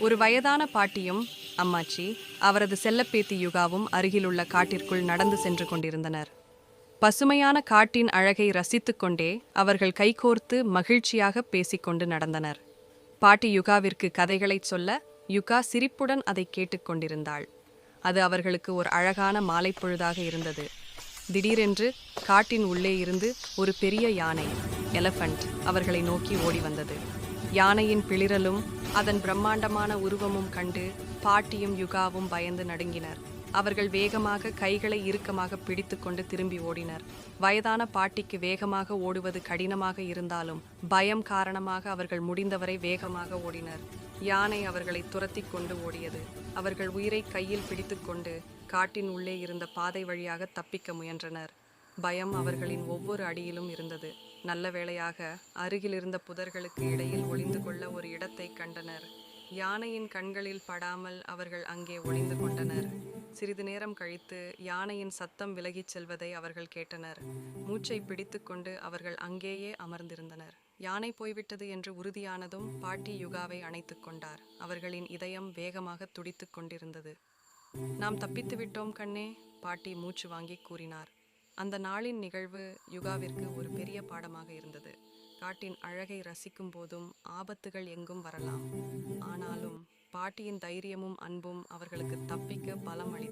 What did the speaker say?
ஒரு வயதான பாட்டியும் அம்மாச்சி அவரது செல்லப்பேத்தி யுகாவும் அருகிலுள்ள காட்டிற்குள் நடந்து சென்று கொண்டிருந்தனர். பசுமையான காட்டின் அழகை ரசித்துக்கொண்டே அவர்கள் கைகோர்த்து மகிழ்ச்சியாக பேசிக்கொண்டு நடந்தனர். பாட்டி யுகாவிற்கு கதைகளைச் சொல்ல யுகா சிரிப்புடன் அதை கேட்டுக்கொண்டிருந்தாள் அது அவர்களுக்கு ஒரு அழகான மாலை பொழுதாக இருந்தது. திடீரென்று காட்டின் உள்ளே இருந்து ஒரு பெரிய யானை எலஃபண்ட் அவர்களை நோக்கி ஓடி வந்தது. யானையின் பிளிரலும் அதன் பிரம்மாண்டமான உருவமும் கண்டு பாட்டியும் யுகாவும் பயந்து நடுங்கினர். அவர்கள் வேகமாக கைகளை இறுக்கமாக பிடித்துக்கொண்டு திரும்பி ஓடினர். வயதான பாட்டிக்கு வேகமாக ஓடுவது கடினமாக இருந்தாலும் பயம் காரணமாக அவர்கள் முடிந்தவரை வேகமாக ஓடினர். யானை அவர்களை துரத்தி கொண்டு ஓடியது. அவர்கள் உயிரை கையில் பிடித்துக்கொண்டு காட்டின் உள்ளே இருந்த பாதை வழியாக தப்பிக்க முயன்றனர். பயம் அவர்களின் ஒவ்வொரு அடியிலும் இருந்தது. நல்ல வேளையாக அருகில் இருந்த புதர்களுக்கு இடையில் ஒளிந்து கொள்ள ஒரு இடத்தை கண்டனர். யானையின் கண்களில் படாமல் அவர்கள் அங்கே ஒளிந்து கொண்டனர். சிறிது நேரம் கழித்து யானையின் சத்தம் விலகிச் செல்வதை அவர்கள் கேட்டனர். மூச்சை பிடித்துக்கொண்டு அவர்கள் அங்கேயே அமர்ந்திருந்தனர். யானை போய்விட்டது என்று உறுதியானதும் பாட்டி யுகாவை அணைத்து கொண்டார். அவர்களின் இதயம் வேகமாக துடித்துக் கொண்டிருந்தது. நாம் தப்பித்து விட்டோம் கண்ணே பாட்டி மூச்சு வாங்கி கூறினார். அந்த நாளின் நிகழ்வு யுகாவிற்கு ஒரு பெரிய பாடமாக இருந்தது. காட்டின் அழகை ரசிக்கும் போதும் ஆபத்துகள் எங்கும் வரலாம். ஆனாலும் பாட்டியின் தைரியமும் அன்பும் அவர்களுக்கு தப்பிக்க பலம் அளித்தது